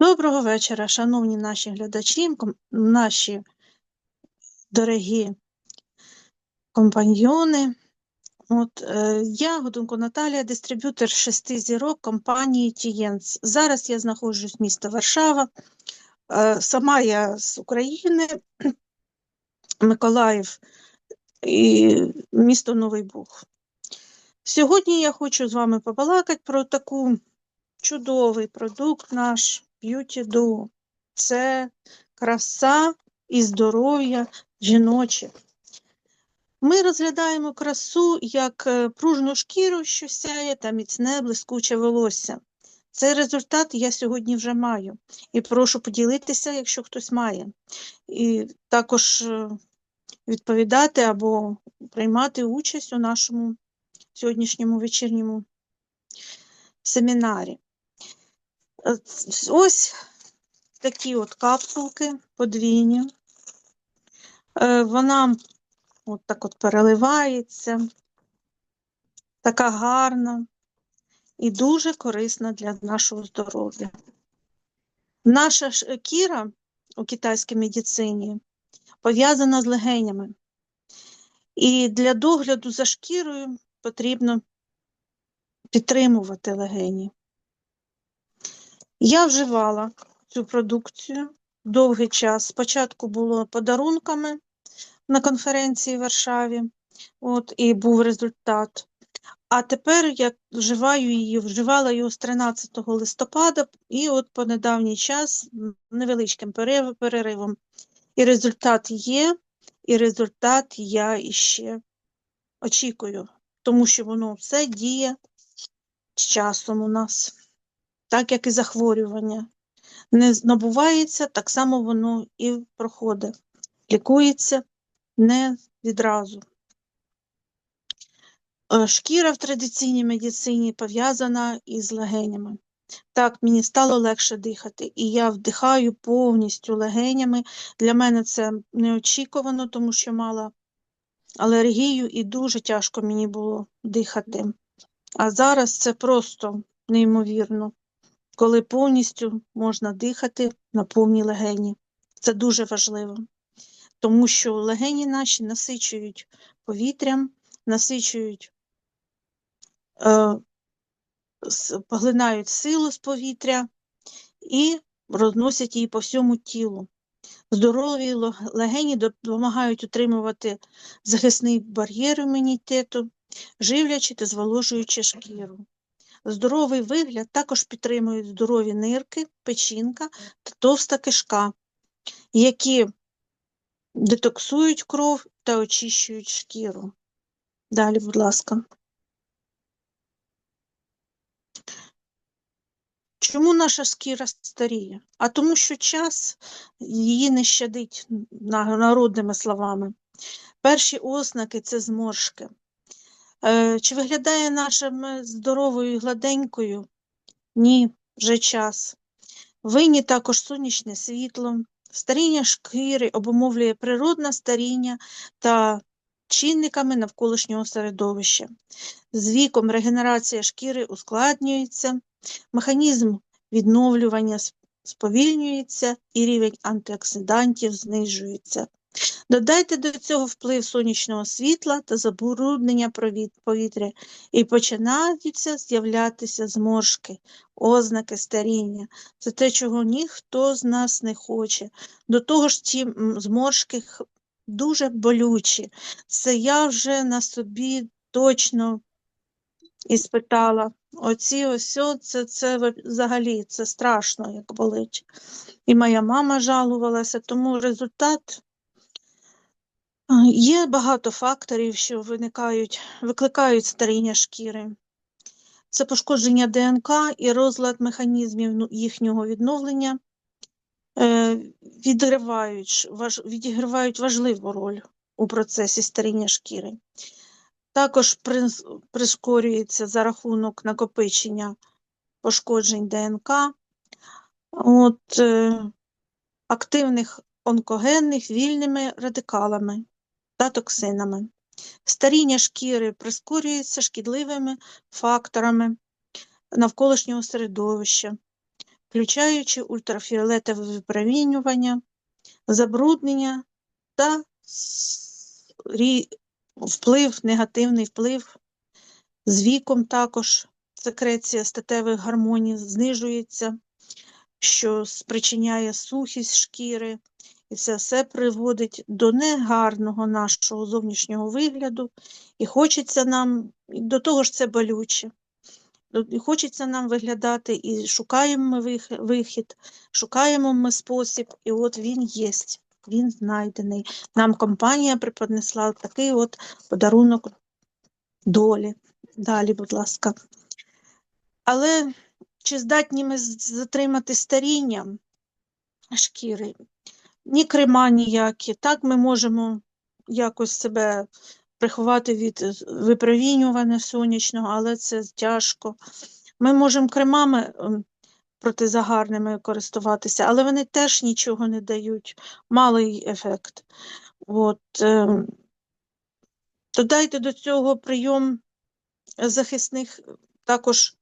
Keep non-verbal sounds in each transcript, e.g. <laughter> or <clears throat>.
Доброго вечора, шановні наші глядачі, наші дорогі компаньйони. От, е, я Годунко Наталія, дистриб'ютор шести зірок компанії Тієнс. Зараз я знаходжусь в місті Варшава. Е, сама я з України, <clears throat> Миколаїв і місто Новий Буг. Сьогодні я хочу з вами побалакати про таку чудовий продукт наш Beauty Duo. Це краса і здоров'я жіноче. Ми розглядаємо красу як е, пружну шкіру, що сяє та міцне блискуче волосся. Цей результат я сьогодні вже маю і прошу поділитися, якщо хтось має. І також е, відповідати або приймати участь у нашому сьогоднішньому вечірньому семінарі. Е, Ось такі от капсулки подвійні. Е, Вона от так от переливається, така гарна і дуже корисна для нашого здоров'я. Наша ж кіра у китайській медицині пов'язана з легенями. І для догляду за шкірою потрібно підтримувати легені. Я вживала цю продукцію довгий час. Спочатку було подарунками на конференції в Варшаві, от, і був результат. А тепер я вживаю її, вживала її з 13 листопада, і от по недавній час невеличким переривом. І результат є, і результат я іще очікую, тому що воно все діє з часом у нас, так як і захворювання. Не набувається, так само воно і проходить. Лікується не відразу. Е, Шкіра в традиційній медицині пов'язана із легенями. Так, мені стало легше дихати, і я вдихаю повністю легенями. Для мене це неочікувано, тому що мала алергію і дуже тяжко мені було дихати. А зараз це просто неймовірно, коли повністю можна дихати на повні легені. Це дуже важливо, тому що легені наші насичують повітрям, насичують, е, поглинають силу з повітря і розносять її по всьому тілу. Здорові легені допомагають утримувати захисний бар'єр імунітету, живлячи та зволожуючи шкіру. Здоровий вигляд також підтримують здорові нирки, печінка та товста кишка, які детоксують кров та очищують шкіру. Далі, будь ласка. Чому наша шкіра старіє? А тому, що час її не щадить народними словами. Перші ознаки це зморшки. Е, Чи виглядає наша здоровою і гладенькою? Ні, вже час. Винні також сонячне світло. Старіння шкіри обумовлює природне старіння та чинниками навколишнього середовища. З віком регенерація шкіри ускладнюється, механізм відновлювання сповільнюється і рівень антиоксидантів знижується. Додайте до цього вплив сонячного світла та забруднення повітря, і починаються з'являтися зморшки, ознаки старіння. Це те, чого ніхто з нас не хоче. До того ж, ті зморшки дуже болючі. Це я вже на собі точно іспитала. Оці ось, це, це взагалі це страшно, як болить. І моя мама жалувалася, тому результат Є багато факторів, що виникають, викликають старіння шкіри. Це пошкодження ДНК і розлад механізмів ну, їхнього відновлення е, відривають, ш- важливу роль у процесі старіння шкіри. Також прискорюється за рахунок накопичення пошкоджень ДНК, от, е, активних онкогенних вільними радикалами та токсинами. Старіння шкіри прискорюється шкідливими факторами навколишнього середовища, включаючи ультрафіолетове випромінювання, забруднення та вплив, негативний вплив з віком також секреція статевих гормонів знижується, що спричиняє сухість шкіри, і це все приводить до негарного нашого зовнішнього вигляду, і хочеться нам, до того ж це болюче. І хочеться нам виглядати, і шукаємо ми вихід, шукаємо ми спосіб, і от він є, він знайдений. Нам компанія преподнесла такий от подарунок долі. Далі, будь ласка. Але чи здатні ми затримати старіння шкіри? Ні крема ніякі. Так ми можемо якось себе приховати від випромінювання сонячного, але це тяжко. Ми можемо кремами ем, протизагарними користуватися, але вони теж нічого не дають, малий ефект. От, ем, додайте до цього прийом захисних також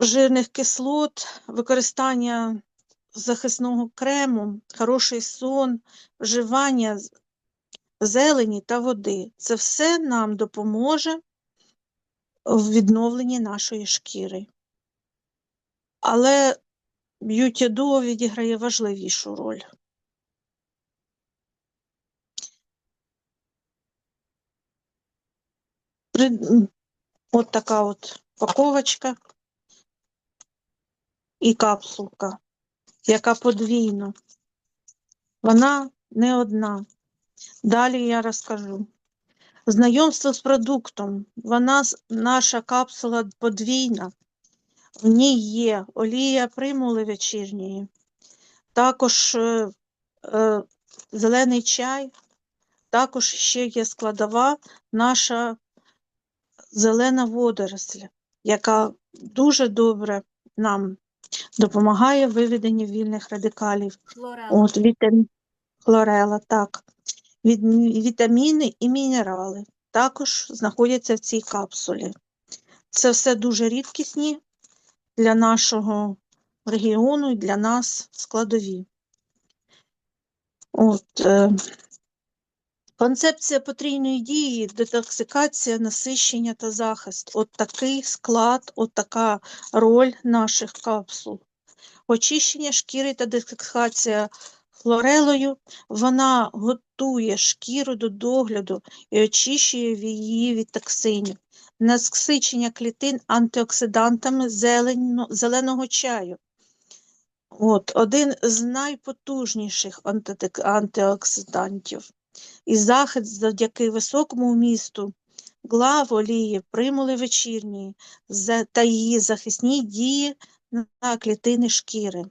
жирних кислот, використання захисного крему, хороший сон, вживання зелені та води. Це все нам допоможе в відновленні нашої шкіри. Але б'юті дуо відіграє важливішу роль. От така от паковочка і капсулка, яка подвійно. Вона не одна. Далі я розкажу. Знайомство з продуктом. Вона, наша капсула подвійна. В ній є олія примули вечірньої, також е, е, зелений чай, також ще є складова наша зелена водоросль, яка дуже добре нам допомагає в виведенні вільних радикалів. Хлорела. От вітамін хлорела, так. Від, вітаміни і мінерали також знаходяться в цій капсулі. Це все дуже рідкісні для нашого регіону і для нас складові. От, е, концепція потрійної дії, детоксикація, насищення та захист. От такий склад, от така роль наших капсул. Очищення шкіри та детоксикація хлорелою, вона готує шкіру до догляду і очищує її від токсинів. Насичення клітин антиоксидантами зелено- зеленого чаю. От, один з найпотужніших антиоксидантів. І захист завдяки високому вмісту глав олії, примули вечірньої за- та її захисні дії на клітини шкіри.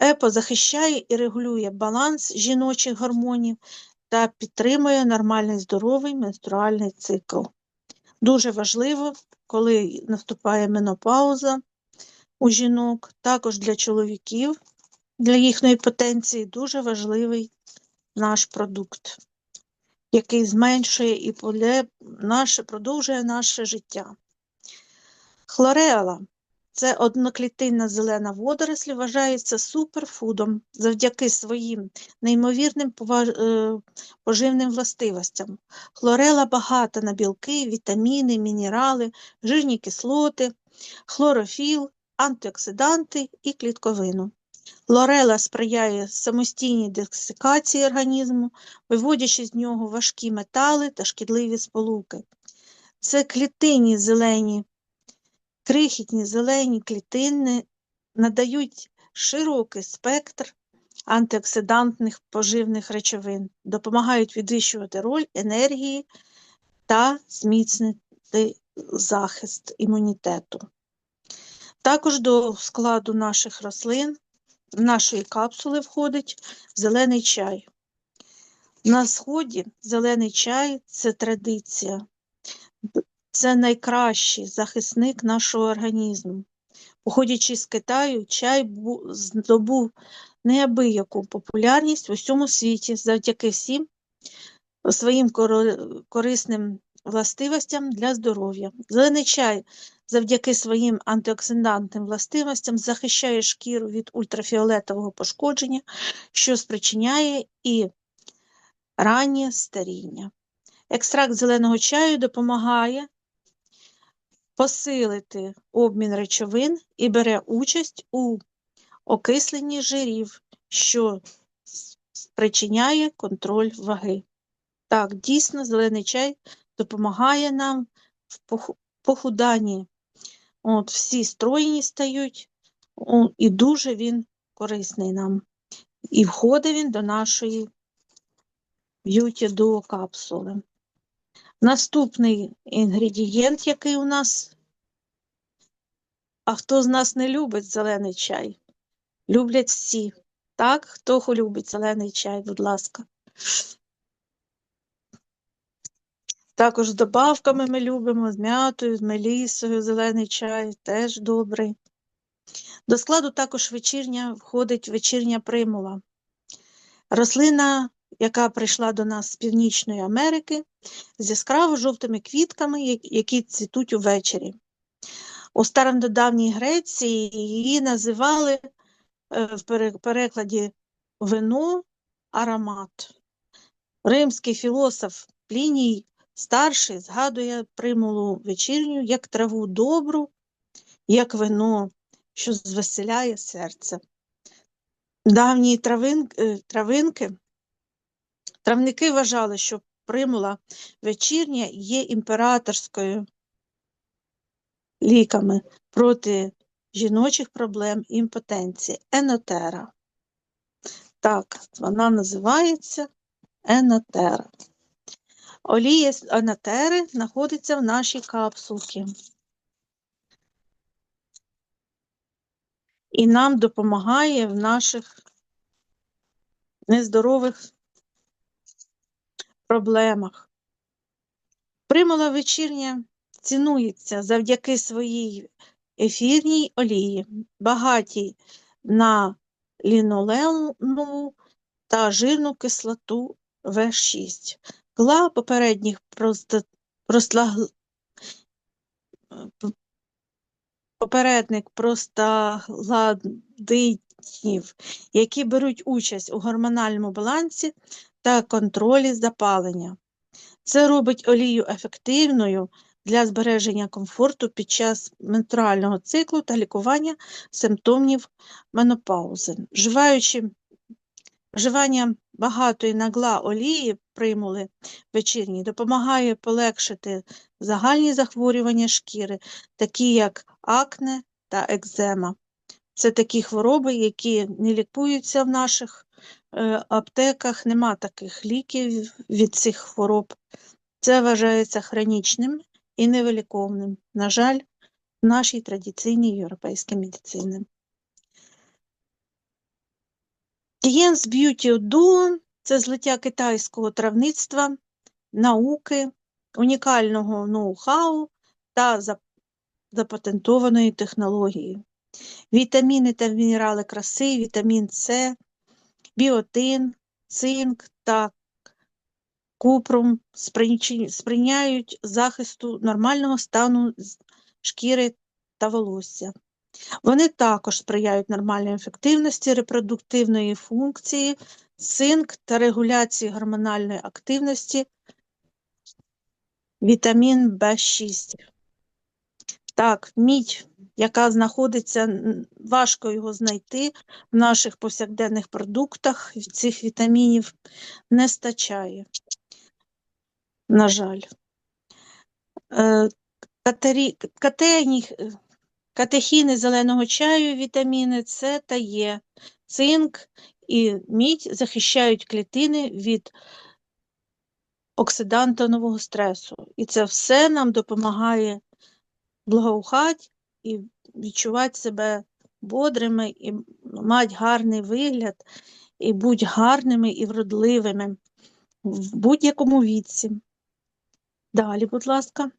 ЕПО захищає і регулює баланс жіночих гормонів та підтримує нормальний здоровий менструальний цикл. Дуже важливо, коли наступає менопауза у жінок, також для чоловіків, для їхньої потенції дуже важливий наш продукт, який зменшує і поле- наше, продовжує наше життя. Хлорела це одноклітинна зелена водоросль, вважається суперфудом завдяки своїм неймовірним е, поживним властивостям. Хлорела багата на білки, вітаміни, мінерали, жирні кислоти, хлорофіл, антиоксиданти і клітковину. Хлорела сприяє самостійній детоксикації організму, виводячи з нього важкі метали та шкідливі сполуки. Це клітинні зелені крихітні зелені клітини надають широкий спектр антиоксидантних поживних речовин, допомагають підвищувати роль енергії та зміцнити захист імунітету. Також до складу наших рослин, нашої капсули входить зелений чай. На сході зелений чай це традиція. Це найкращий захисник нашого організму. Походячи з Китаю, чай здобув неабияку популярність в усьому світі завдяки всім своїм корисним властивостям для здоров'я. Зелений чай завдяки своїм антиоксидантним властивостям захищає шкіру від ультрафіолетового пошкодження, що спричиняє і раннє старіння. Екстракт зеленого чаю допомагає посилити обмін речовин і бере участь у окисленні жирів, що спричиняє контроль ваги. Так, дійсно, зелений чай допомагає нам в пох- похуданні. От, всі стройні стають, і дуже він корисний нам. І входить він до нашої б'юті дуо капсули. Наступний інгредієнт, який у нас. А хто з нас не любить зелений чай? Люблять всі. Так, хто любить зелений чай, будь ласка. Також з добавками ми любимо, з м'ятою, з мелісою, зелений чай, теж добрий. До складу також вечірня входить вечірня примула. Рослина, яка прийшла до нас з Північної Америки, з яскраво жовтими квітками, які цвітуть увечері. У стародавній Греції її називали е, в перекладі вино аромат. Римський філософ Пліній старший згадує примулу вечірню як траву добру, як вино, що звеселяє серце. Давні травин, е, травинки, травники вважали, що примула вечірня є імператорською ліками проти жіночих проблем імпотенції. Енотера. Так, вона називається енотера. Олія з енотери знаходиться в нашій капсулці. І нам допомагає в наших нездорових проблемах. Примула вечірня цінується завдяки своїй ефірній олії, багатій на лінолеуму та жирну кислоту В6. Кла попередніх просто, простлагл- попередник простагладинів, які беруть участь у гормональному балансі та контролі запалення. Це робить олію ефективною для збереження комфорту під час менструального циклу та лікування симптомів менопаузи. Вживаючи вживання багатої нагла олії примули вечірній допомагає полегшити загальні захворювання шкіри, такі як акне та екзема. Це такі хвороби, які не лікуються в наших е, аптеках, нема таких ліків від цих хвороб. Це вважається хронічним і невиліковним, на жаль, в нашій традиційній європейській медицині. Дієнс Beauty Duo – це злиття китайського травництва, науки, унікального ноу-хау та запатентованої технології. Вітаміни та мінерали краси, вітамін С, біотин, цинк та купрум сприяють захисту нормального стану шкіри та волосся. Вони також сприяють нормальній ефективності репродуктивної функції, цинк та регуляції гормональної активності, вітамін В6. Так, мідь, яка знаходиться, важко його знайти в наших повсякденних продуктах, цих вітамінів не стачає, на жаль. Е, катері- Катехіни зеленого чаю, вітаміни С та Е, цинк і мідь захищають клітини від оксидантового стресу. І це все нам допомагає благоухати і відчувати себе бодрими, і мати гарний вигляд, і бути гарними і вродливими в будь-якому віці. Далі, будь ласка.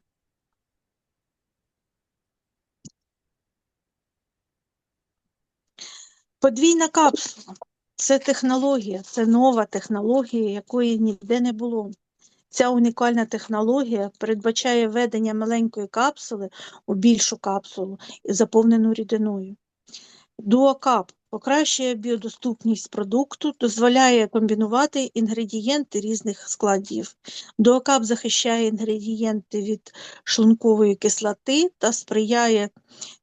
Подвійна капсула це технологія, це нова технологія, якої ніде не було. Ця унікальна технологія передбачає введення маленької капсули у більшу капсулу заповнену рідиною. Дуокап покращує біодоступність продукту, дозволяє комбінувати інгредієнти різних складів. Дуокап захищає інгредієнти від шлункової кислоти та сприяє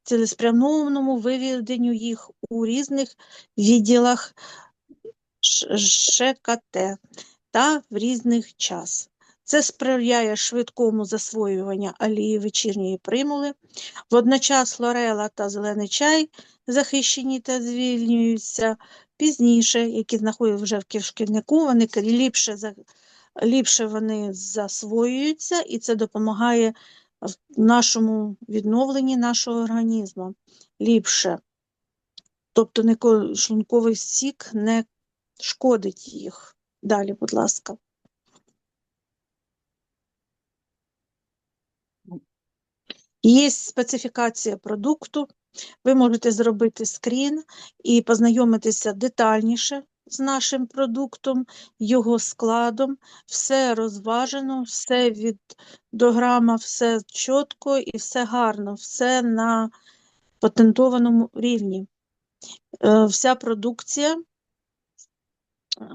цілеспрямованому виведенню їх у різних відділах ШКТ та в різних час. Це сприяє швидкому засвоюванню олії вечірньої примули. Водночас лорела та зелений чай захищені та звільнюються пізніше, які знаходяться вже в кишківнику, вони ліпше, ліпше вони засвоюються, і це допомагає нашому відновленні нашого організму ліпше. Тобто шлунковий сік не шкодить їх. Далі, будь ласка. Є специфікація продукту. Ви можете зробити скрін і познайомитися детальніше з нашим продуктом, його складом. Все розважено, все від до грама, все чітко і все гарно, все на патентованому рівні. Е, Вся продукція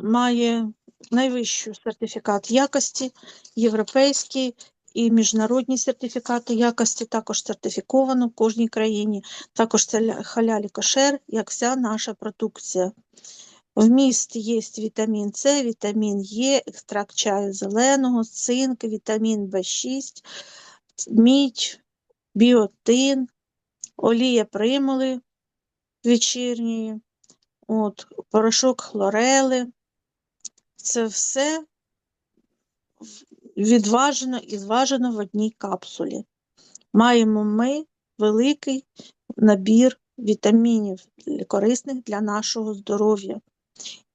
має найвищий сертифікат якості, європейський і міжнародні сертифікати якості, також сертифіковано в кожній країні. Також це ля- халялі кошер, як вся наша продукція. Вміст є вітамін С, вітамін Е, екстракт чаю зеленого, цинк, вітамін В6, мідь, біотин, олія примули вечірньої, от, порошок хлорели. Це все відважено і зважено в одній капсулі. Маємо ми великий набір вітамінів корисних для нашого здоров'я.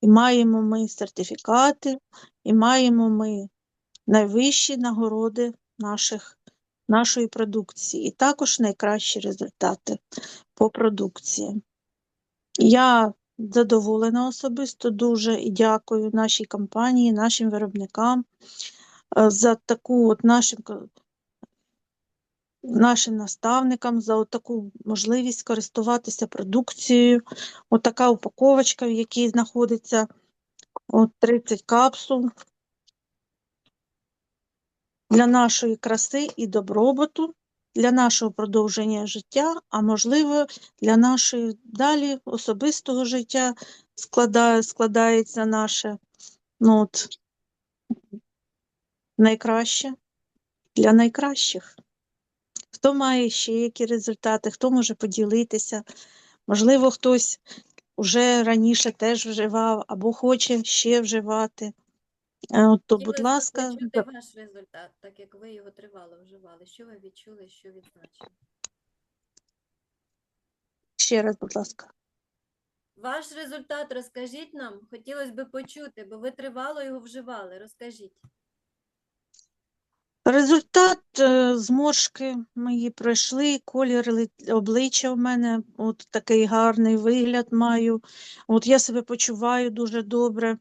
І маємо ми сертифікати, і маємо ми найвищі нагороди наших, нашої продукції, і також найкращі результати по продукції. Я задоволена особисто дуже і дякую нашій компанії, нашим виробникам за таку от нашим, нашим наставникам за таку можливість користуватися продукцією. От така упаковочка, в якій знаходиться от 30 капсул для нашої краси і добробуту, для нашого продовження життя, а можливо, для нашої далі особистого життя складає, складається наше ну, от, найкраще для найкращих. Хто має ще які результати, хто може поділитися, можливо, хтось уже раніше теж вживав або хоче ще вживати. Е, То, будь ласка, ваш результат, так як ви його тривало вживали. Що ви відчули, що відзначили? ще раз, будь ласка. Ваш результат розкажіть нам. Хотілося б почути, бо ви тривало його вживали. Розкажіть. Результат е, зморшки мої пройшли, колір обличчя в мене от такий гарний вигляд маю. От я себе почуваю дуже добре.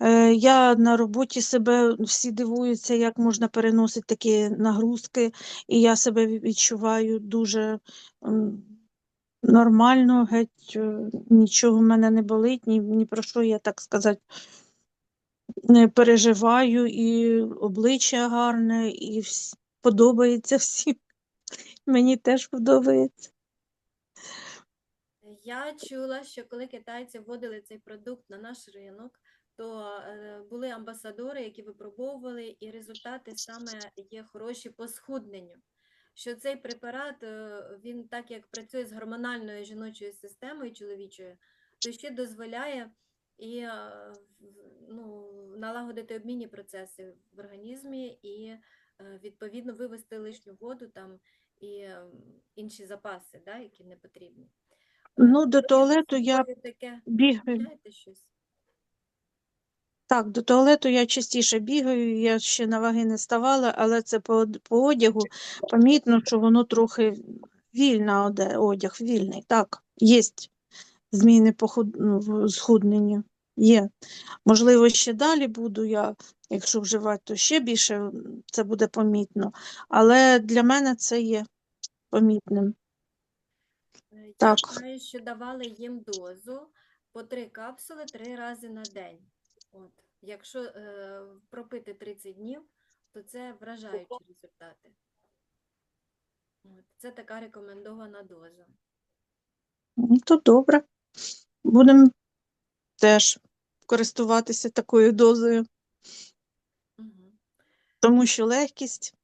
Е, Я на роботі себе всі дивуються, як можна переносити такі нагрузки, і я себе відчуваю дуже нормально, геть е, нічого в мене не болить, ні, ні про що я так сказати переживаю, і обличчя гарне, і вс- подобається всім. <laughs> Мені теж подобається. Я чула, що коли китайці вводили цей продукт на наш ринок, то е, були амбасадори, які випробовували, і результати саме є хороші по схудненню. Що цей препарат, е, він так як працює з гормональною жіночою системою чоловічою, то ще дозволяє і е, ну, налагодити обмінні процеси в організмі і е, відповідно вивести лишню воду там і ем, інші запаси, да, які не потрібні. Е, Ну, до туалету я таке бігаю. Щось? Так, до туалету я частіше бігаю, я ще на ваги не ставала, але це по, по одягу помітно, що воно трохи вільна одяг, вільний. Так, є зміни по худ... ну, схудненню. Є. Можливо, ще далі буду я, якщо вживати, то ще більше це буде помітно. Але для мене це є помітним. Е, Я Так. знаю, що давали їм дозу по три капсули три рази на день. От. Якщо е, пропити 30 днів, то це вражаючі результати. От. Це така рекомендована доза. Ну, То добре. Будемо теж користуватися такою дозою, Угу. тому що легкість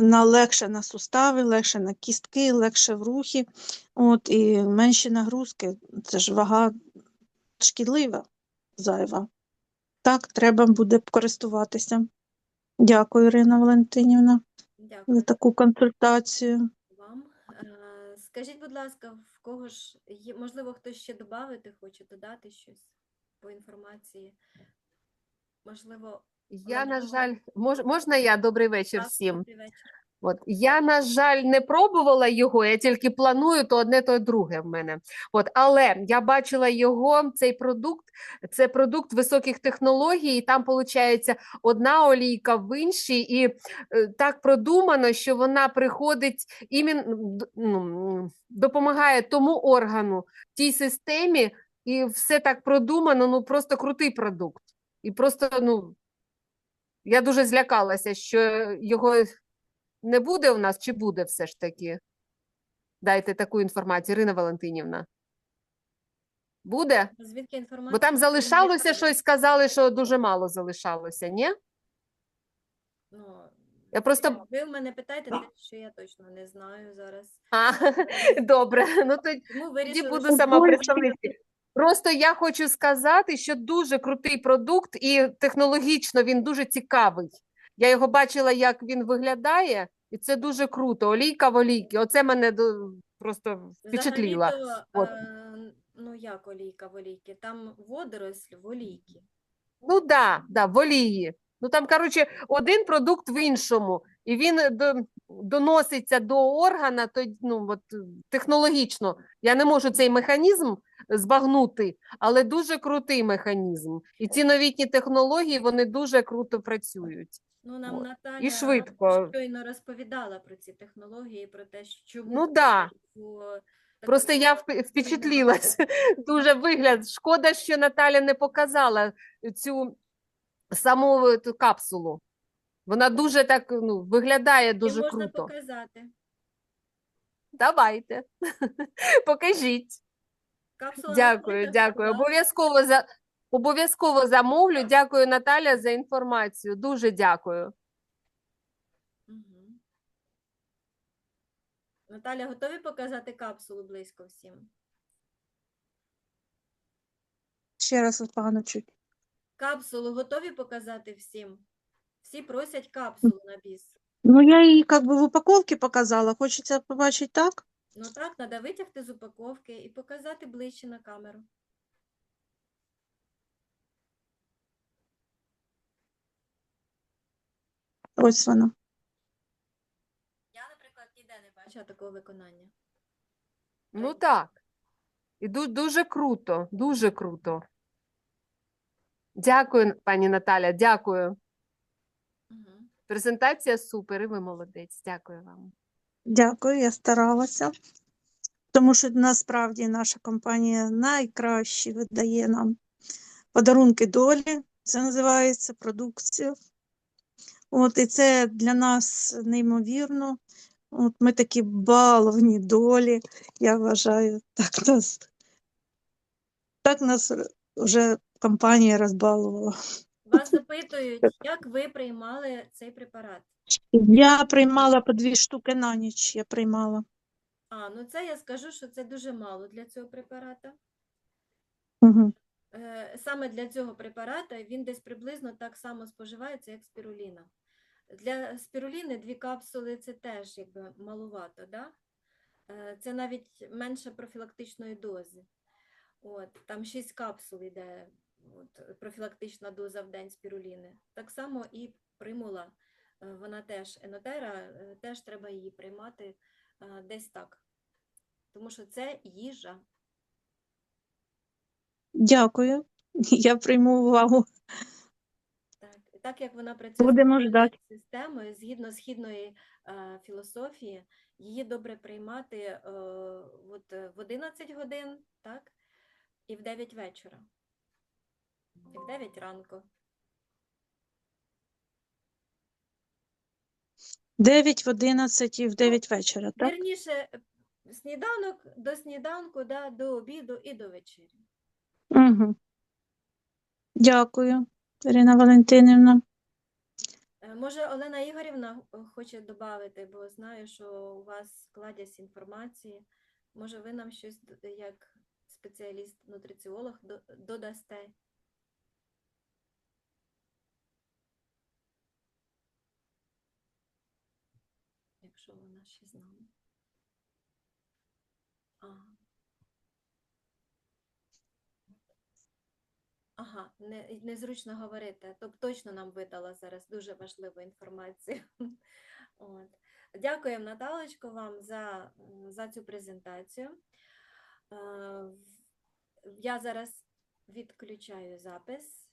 на легше на сустави, легше на кістки, легше в рухи. От, і менші нагрузки. Це ж вага шкідлива, зайва. Так, треба буде користуватися. Дякую, Ірина Валентинівна, за таку консультацію. вам. Е, Скажіть, будь ласка, в кого ж можливо, хтось ще додати хоче, додати щось по інформації? Можливо, Я, на жаль, мож, можна я? Добрий вечір так, всім. добрий вечір. От я, на жаль, не пробувала його, я тільки планую то одне, то друге в мене. От, але я бачила його, цей продукт, це продукт високих технологій, і там виходить одна олійка в іншій, і е, так продумано, що вона приходить д- ну, допомагає тому органу, тій системі, і все так продумано, ну просто крутий продукт. І просто, ну, я дуже злякалася, що його не буде у нас, чи буде все ж таки? Дайте таку інформацію, Ірина Валентинівна. Буде? Звідки інформація? Бо там залишалося щось, сказали, що дуже мало залишалося, ні? Ну, Я просто. ви в мене питаєте те, що я точно не знаю зараз. А, <laughs> добре, ну тоді буду сама Ой, представниця. Просто я хочу сказати, що дуже крутий продукт, і технологічно він дуже цікавий. Я його бачила, як він виглядає, і це дуже круто. Олійка в олійки. Оце мене просто взагалі-то, От. е, ну як олійка в олійки? Там водоросль в олійки. Ну да, да, в олії. Ну там, коротше, один продукт в іншому, і він е, до, доноситься до органа, то ну от технологічно. Я не можу цей механізм збагнути, але дуже крутий механізм. І ці новітні технології вони дуже круто працюють. Ну, нам От. Наталя швидко. щойно розповідала про ці технології, про те, що чому Ну да. Просто я вп- впечатлілась. <laughs> Дуже вигляд. Шкода, що Наталя не показала цю саму ту капсулу. Вона дуже так ну, виглядає дуже можна круто. показати. Давайте. <laughs> Покажіть. Капсула Дякую, наклейка дякую. Обов'язково за обов'язково замовлю. Дякую, Наталя, за інформацію. Дуже дякую. Мгм. Наталя, готові показати капсулу близько всім? Ще раз погано чуть. Капсулу готові показати всім? Всі просять капсулу на біс. Ну, я її як би в упаковці показала. Хочеться побачити так? Ну так, треба витягти з упаковки і показати ближче на камеру. Ось вона. Я, наприклад, ніде не бачила такого виконання. Ну так. І ду- дуже круто, дуже круто. Дякую, пані Наталя, дякую. Угу. Презентація супер, і ви молодець. Дякую вам. Дякую, я старалася. Тому що насправді наша компанія найкраще видає нам подарунки долі. Це називається продукція. От, і це для нас неймовірно. От ми такі баловні долі, я вважаю. Так нас, так нас вже компанія розбалувала. Вас запитують, як ви приймали цей препарат? Я приймала по дві штуки на ніч. Я приймала. А, ну це я скажу, що це дуже мало для цього препарата. Угу. Е, Саме для цього препарата він десь приблизно так само споживається, як спіруліна. Для спіруліни дві капсули це теж якби малувато, да? Е, Це навіть менше профілактичної дози. От, там 6 капсул йде от, профілактична доза в день спіруліни. Так само і примула. Е, Вона теж енотера, е, теж треба її приймати е, десь так. Тому що це їжа. Дякую. <laughs> Я прийму увагу. Так, так як вона працює Будемо з ждати. системою, згідно східної е, філософії, її добре приймати е, от, в 11 годин, так, і в 9 вечора, і в 9 ранку. 9 в 11 і в 9 вечора, так? Вірніше, сніданок до сніданку, да, до обіду і до вечері. Угу. Дякую, Ірина Валентинівна. Е, Може, Олена Ігорівна хоче додати, бо знаю, що у вас кладязь інформації. Може, ви нам щось д- як спеціаліст-нутриціолог до- додасте? Якщо вона ще з нами. Ага. Ага, не, незручно говорити. Тобто точно нам видала зараз дуже важливу інформацію. <laughs> От. Дякуємо, Наталочко, вам за, за цю презентацію. Е, Я зараз відключаю запис.